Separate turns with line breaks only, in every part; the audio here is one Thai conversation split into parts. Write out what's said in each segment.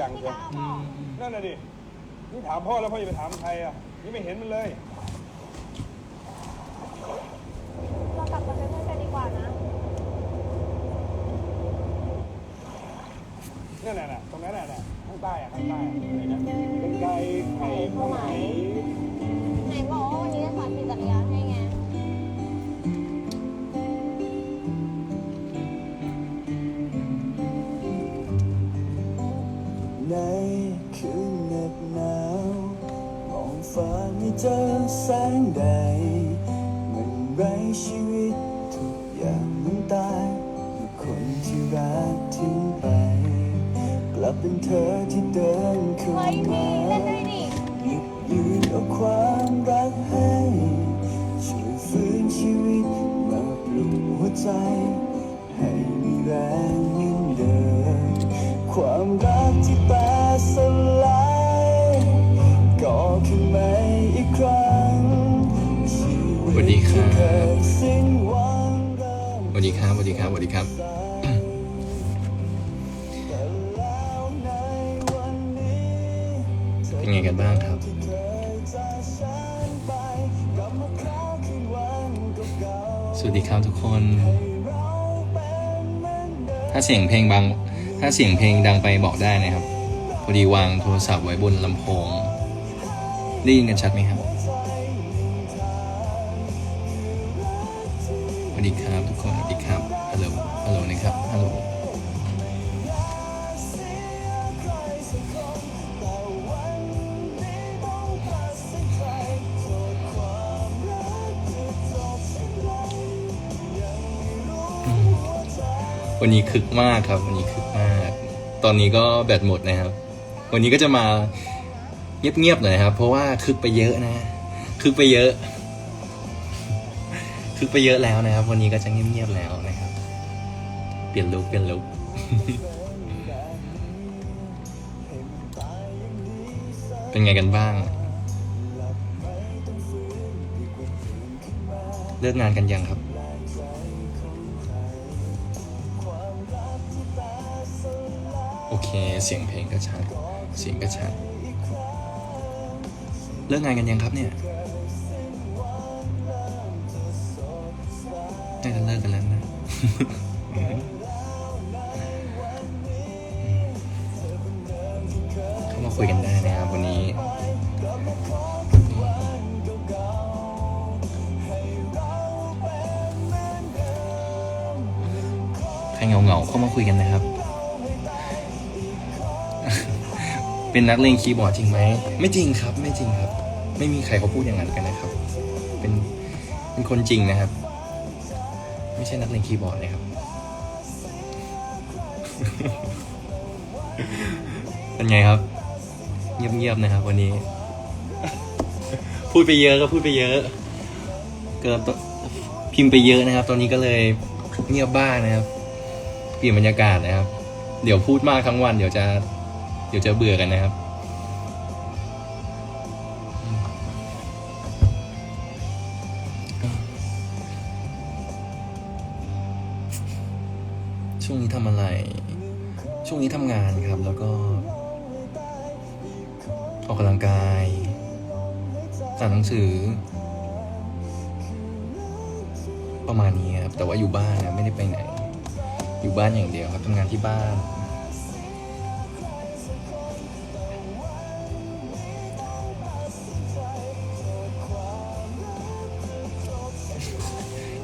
ดังเชียว
อืม
นั่นน่ะดินี่ถามพ่อแล้วพ่อจะไปถามใครอะ นี่ไม่เห็นมันเลย
เรากลับมาเป็นเพื่อนกันดีกว่านะ
นั่นน่ะน่ะตรงนั้นน่ะน่ะข้างใต้อะข้างใต้อะอะไรนะเป็นไกลไข่ผ้าไหม
ส
วัสดีครับทุกคน
ถ้าเสียงเพลงบาง ถ้าเสียงเพลงดังไปบอกได้นะครับ พอดีวางโทรศัพท์ไว้บนลำโพง ได้ยินกันชัดไหมครับ วันนี้คึกมากครับ วันนี้คึกมาก ตอนนี้ก็แบตหมดนะครับ วันนี้ก็จะมาเงียบๆหน่อยครับ เพราะว่าคึกไปเยอะนะ คึกไปเยอะ คึกไปเยอะแล้วนะครับ วันนี้ก็จะเงียบๆแล้วนะครับ เปลี่ยนลุกเปลี่ยนลุกเป็นไงกันบ้าง เลิกงานกันยังครับ โอเค เสียงเพลงก็ชัด เสียงก็ชัด เลิกงานกันยังครับเนี่ยน่าจะเลิกกันแล้วนะ เข้ามาคุยกันได้นะครับวันนี้ใครเหงาๆเข้ามาคุยกันนะครับ เป็นนักเลงคีย์บอร์ดจริงไหม ไม่จริงครับ ไม่จริงครับ ไม่มีใครเขาพูดอย่างนั้นกันนะครับ เป็นเป็นคนจริงนะครับ ไม่ใช่นักเลงคีย์บอร์ดนะครับ เป็นไงครับ เงียบๆนะครับ วันนี้ พูดไปเยอะก็พูดไปเยอะ เกินตัวพิมพ์ไปเยอะนะครับ ตอนนี้ก็เลยเงียบบ้างนะครับ เปลี่ยนบรรยากาศนะครับ เดี๋ยวพูดมากทั้งวัน เดี๋ยวจะ เดี๋ยวจะเบื่อกันนะครับ ช่วงนี้ทำอะไร ช่วงนี้ทำงานครับ แล้วก็ ออกกำลังกายอ่านหนังสือ ประมาณนี้ครับ แต่ว่าอยู่บ้านนะไม่ได้ไปไหน อยู่บ้านอย่างเดียวครับทำงานที่บ้าน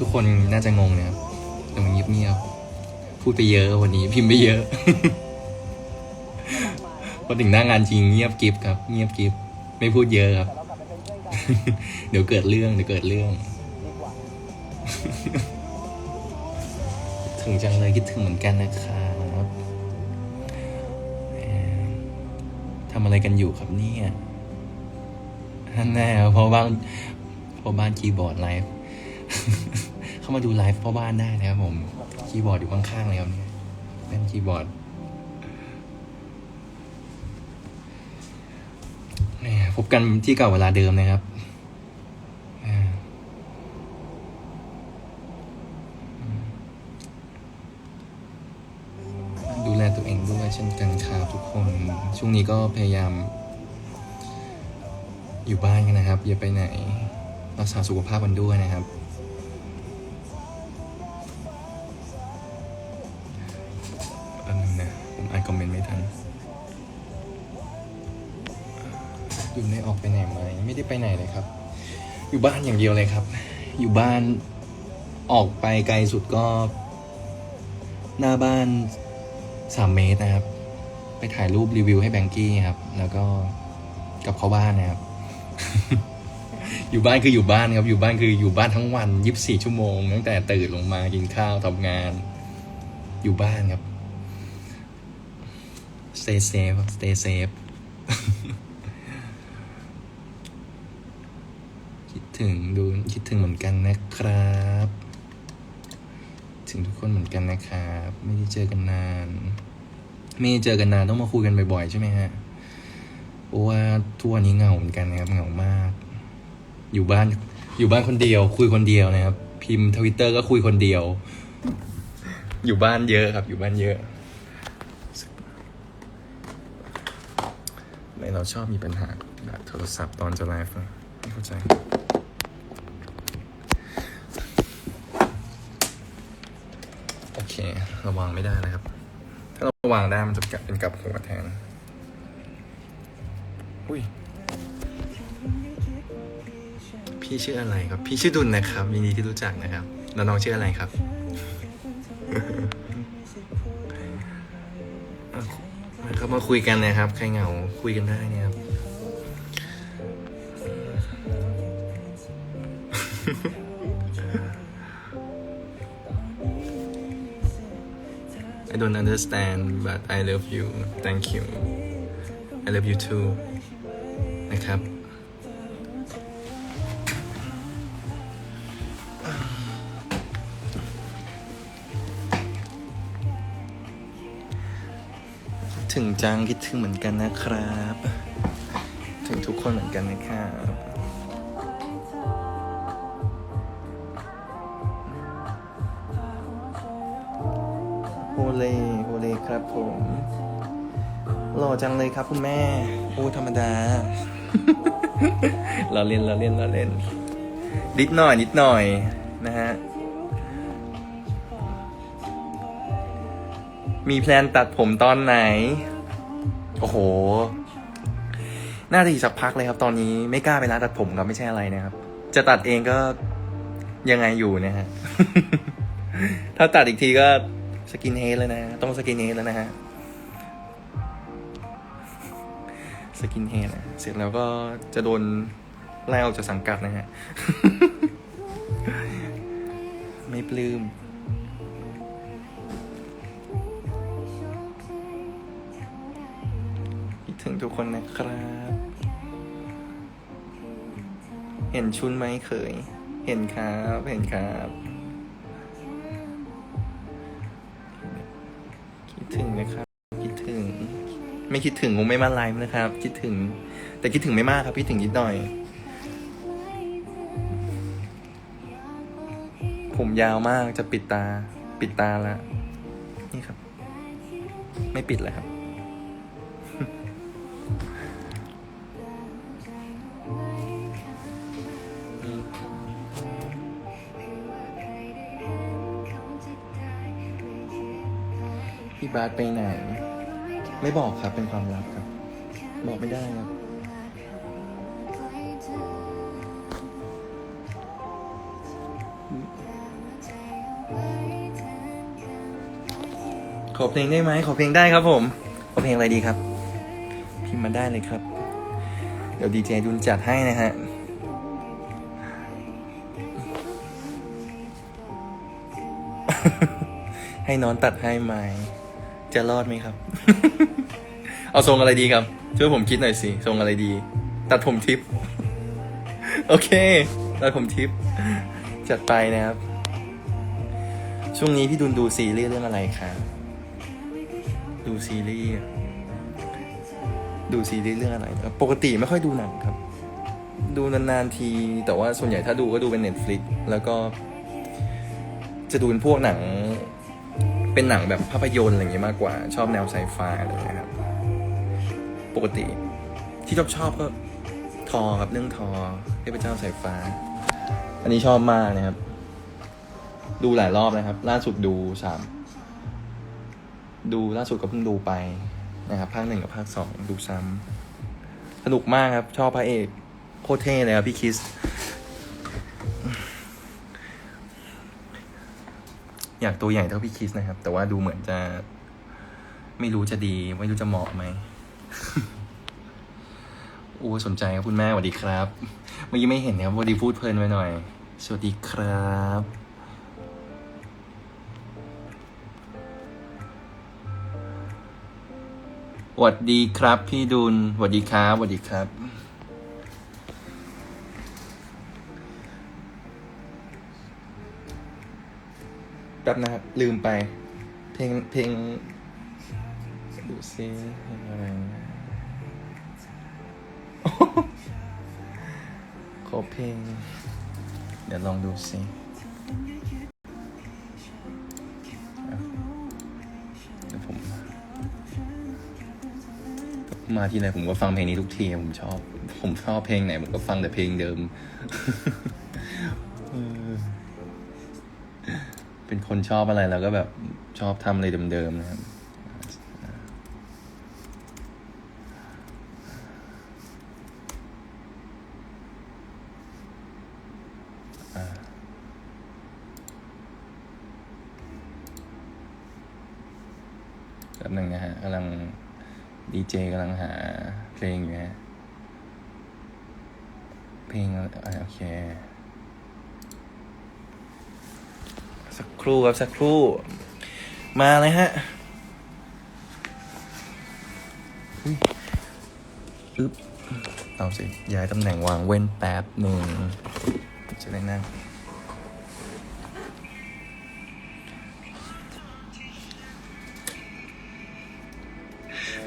ทุกคนน่าจะงงนะครับแต่มันเงียบๆพูดไปเยอะวันนี้พิมพ์ไปเยอะพอถึงหน้างานจริงเงียบกิฟครับ เงียบกิฟไม่พูดเยอะครับ เดี๋ยวเกิดเรื่องเดี๋ยวเกิดเรื่องถึงจังเลยคิดถึงเหมือนกันนะครับทำอะไรกันอยู่ครับเนี่ยแน่เพราะบ้านเพราะบ้านคีย์บอร์ดไลฟ์ามาดูไลฟ์พราะบ้านได้นะครับผม คีย์บอร์ดอยู่ข้างๆเลยครับเนี่ยเป็นคีย์บอร์ดพบกันที่เก่าเวลาเดิมนะครับดูแลตัวเองด้วยเช่นกันครับทุกคน ช่วงนี้ก็พยายาม อยู่บ้านกันนะครับ อย่าไปไหน รักษาสุขภาพกันด้วยนะครับ อยู่ในออกไปไหนไหมไม่ได้ไปไหนเลยครับ อยู่บ้านอย่างเดียวเลยครับ อยู่บ้านออกไปไกลสุดก็ หน้าบ้านสามเมตรนะครับ ไปถ่ายรูปรีวิวให้แบงกี้ครับ แล้วก็กลับเข้าบ้านนะครับ อยู่บ้านคืออยู่บ้านครับ อยู่บ้านคืออยู่บ้านทั้งวันยีิบสี่ชั่วโมงตั้งแต่ตื่นลงมากินข้าวทำงาน อยู่บ้านครับ stay safe stay safe คิด ถึงดูคิดถึงเหมือนกันนะครับ ถึงทุกคนเหมือนกันนะครับ ไม่ได้เจอกันนาน ไม่ได้เจอกันนานต้องมาคุยกันบ่อยๆใช่ไหมฮะเพราะว่าทุกวันนี้เหงาเหมือนกันนะครับเหงามาก อยู่บ้านอยู่บ้านคนเดียว คุยคนเดียวนะครับ พิมพ์ทวิตเตอร์ก็คุยคนเดียว อยู่บ้านเยอะครับ อยู่บ้านเยอะไมเราชอบมีปัญหาโทรศัพท์ตอนจะไลฟ์ไม่เข้าใจ เคราวางไม่ได้นะครับ ถ้าเราวางได้มันจะกลับเป็นกลับหัวแทน อุ้ย พี่ชื่ออะไรครับ พี่ชื่อดุลนะครับยินดีที่รู้จักนะครับ แล้วน้องชื่ออะไรครับ มาเข้ามาคุยกันนะครับ ใครเหงาคุยกันได้เนี่ยครับ I don't understand but I love you thank you I love you too นะครับ ถึงจังคิดถึงเหมือนกันนะครับ ถึงทุกคนเหมือนกันนะครับ เลโฮเลครับผมหล่อจังเลยครับคุณแม่โอ้ธรรมดาเราเล่นเราเล่นเราเล่นนิดหน่อยนิดหน่อยนะฮะมีแพลนตัดผมตอนไหน โอ้โห น่าจะอีกสักพักเลยครับ ตอนนี้ไม่กล้าไปร้านตัดผมครับไม่ใช่อะไรนะครับ จะตัดเองก็ยังไงอยู่นะฮะ ถ้าตัดอีกทีก็ สกินเฮดแล้วนะต้องสกินเฮดแล้วนะฮะสกินเฮดนะเสร็จแล้วก็จะโดนไล่ออกจากสังกัดนะฮะ ไม่ปลื้มคิดถึงทุกคนนะครับ เห็นชุนไหมเคย เห็นครับ เห็นครับ ถึงนะครับ คิดถึง ไม่คิดถึงคงไม่มาไลฟ์นะครับ คิดถึง แต่คิดถึงไม่มากครับคิดถึงนิดหน่อย ผมยาวมากจะปิดตา ปิดตาแล้วนี่ครับ ไม่ปิดแล้วครับ พี่บาสไปไหน ไม่บอกครับเป็นความลับครับ บอกไม่ได้ครับ ขอเพลงได้ไหมขอเพลงได้ครับผมขอเพลงอะไรดีครับ พิมพ์มาได้เลยครับ เดี๋ยวดีเจดุลจัดให้นะฮะให้นอนตัดให้ไหม จะรอดไหมครับ เอาทรงอะไรดีครับ ช่วยผมคิดหน่อยสิทรงอะไรดี ตัดผมทิป โอเค ตัดผมทิป จัดไปนะครับ ช่วงนี้พี่ดุลดูซีรีส์เรื่องอะไรครับดูซีรีส์ดูซีรีส์เรื่องอะไร ปกติไม่ค่อยดูหนังครับ ดูนานๆที แต่ว่าส่วนใหญ่ถ้าดูก็ดูเป็น Netflix แล้วก็จะดูเป็นพวกหนัง เป็นหนังแบบภาพยนตร์อะไรอย่างเงี้ยมากกว่า ชอบแนวไซไฟอะไรอย่างเงี้ยครับ ปกติที่ชอบชอบก็ทอครับเรื่องทอเทพเจ้าสายฟ้า อันนี้ชอบมากนะครับ ดูหลายรอบนะครับ ล่าสุดดูสามดูล่าสุดก็เพิ่งดูไปนะครับภาคหนึ่งกับภาคสองดูซ้ำสนุกมากครับ ชอบพระเอกโคตรเท่เลยครับพี่คิส อยากตัวใหญ่เท่าพี่คิสนะครับ แต่ว่าดูเหมือนจะ ไม่รู้จะดีไม่รู้จะเหมาะไหมโอ้สนใจครับคุณแม่สวัสดีครับเมื่อกี้ไม่เห็นครับพอดีพูดเพลินไปหน่อย สวัสดีครับสวัสดีครับ พี่ดุลสวัสดีครับสวัสดีครับ ป๊บนะครับ ลืมไป เพลงเพลงดูซิเพลงอะไรนะขอเพลง เดี๋ยวลองดูซิเดี๋ยวผม มาที่ไหนผมก็ฟังเพลงนี้ทุกทีผมชอบ ผมชอบเพลงไหนผมก็ฟังแต่เพลงเดิม คนชอบอะไรแล้วก็แบบชอบทำอะไรเดิมๆนะครับแป๊บหนึ่งนะฮะกำลังดีเจกำลังหาเพลงอยู่ฮะเพลงอะไรอะโอเค สักครู่ครับสักครู่ มาเลยฮะอึ๊บเอาสิ ย้ายตำแหน่งวางเว้นแป๊บหนึ่งจะได้นั่ง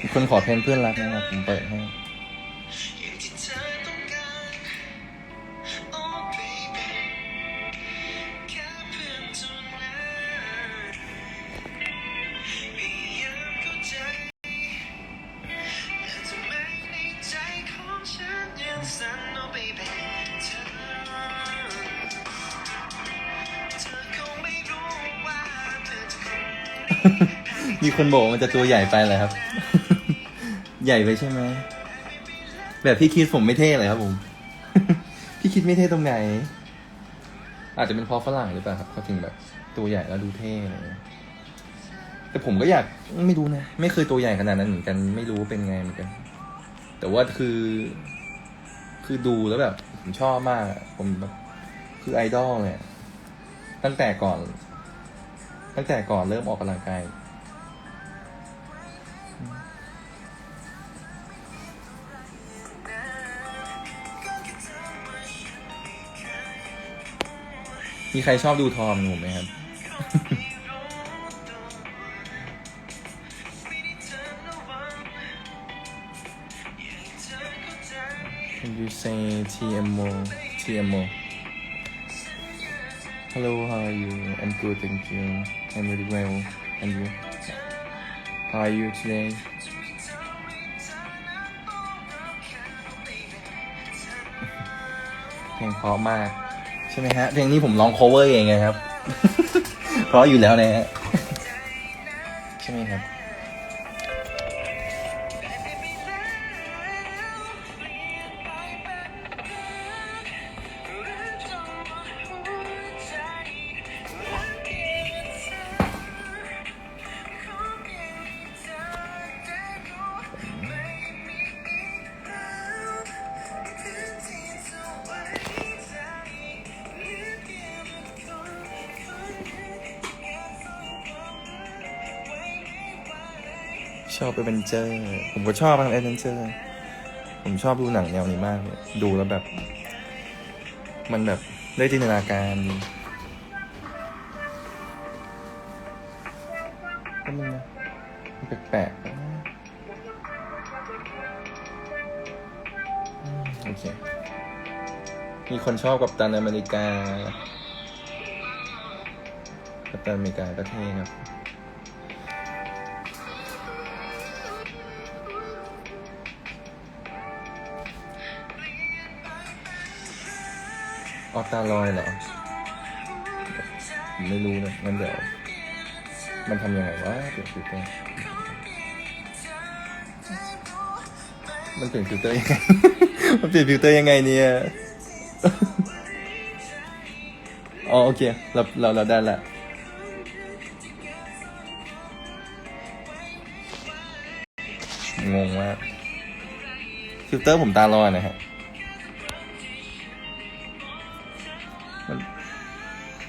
มีคนขอเพลงเพื่อนรักนะครับผมเปิดให้ มีคนบอกว่ามันจะตัวใหญ่ไปเลยครับ ใหญ่ไปใช่ไหม แบบพี่คิดผมไม่เท่เลยครับผม พี่คิดไม่เท่ตรงไหน อาจจะเป็นเพราะฝรั่งหรือเปล่าครับเขาถึงแบบ ตัวใหญ่แล้วดูเท่อะไรเงี้ยแต่ผมก็อยากไม่รู้นะ ไม่เคยตัวใหญ่ขนาดนั้นเหมือนกัน ไม่รู้เป็นไงเหมือนกัน แต่ว่าคือ คือดูแล้วแบบ ผมชอบมาก ผมแบบคือไอดอลเลยตั้งแต่ก่อน ตั้งแต่ก่อนเริ่มออกกำลังกาย มีใครชอบดูทอมหนูไหมครับ Can you say TMO TMO Hello how are you I'm good thank you I'm really well and you How are you today เพลงเพราะมาก ใช่ไหมฮะเพลงนี้ผมร้อง cover เองไงครับ เพราะอยู่แล้วนะฮะใช่ไหมครับ ชอบเอเวนเจอร์ ผมก็ชอบเอเวนเจอร์ ผมชอบดูหนังแนวนี้มากเลยดูแล้วแบบ มันแบบได้จินตนาการก็มันแปลกๆโอเค มีคนชอบกับตันอเมริกา กับตันอเมริกาก็เท่ครับ ออตาลอยเหรอไม่รู้นะงั้นเดี๋ยว มันทำยังไงวะเปลี่ยนฟิลเตอร์มันเปลี่ยนฟิลเตอร์ยังไง มันเปลี่ยนฟิลเตอร์ยังไงเนี่ยอ๋อโอเค เราเราเราได้ละงงมากฟิลเตอร์ผมตาลอยนะฮะ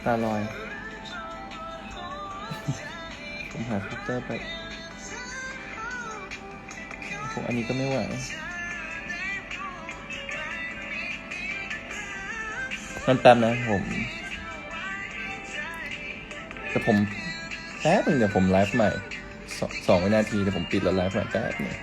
ตาลอย ผมหาฟิลเตอร์ไปผมอันนี้ก็ไม่ไหวมันแป๊บนะผม แต่ผมแป๊บนึงเดี๋ยวผมไลฟ์ใหม่สองสองวินาทีเดี๋ยวผมปิดแล้วไลฟ์ใหม่แป๊บนึง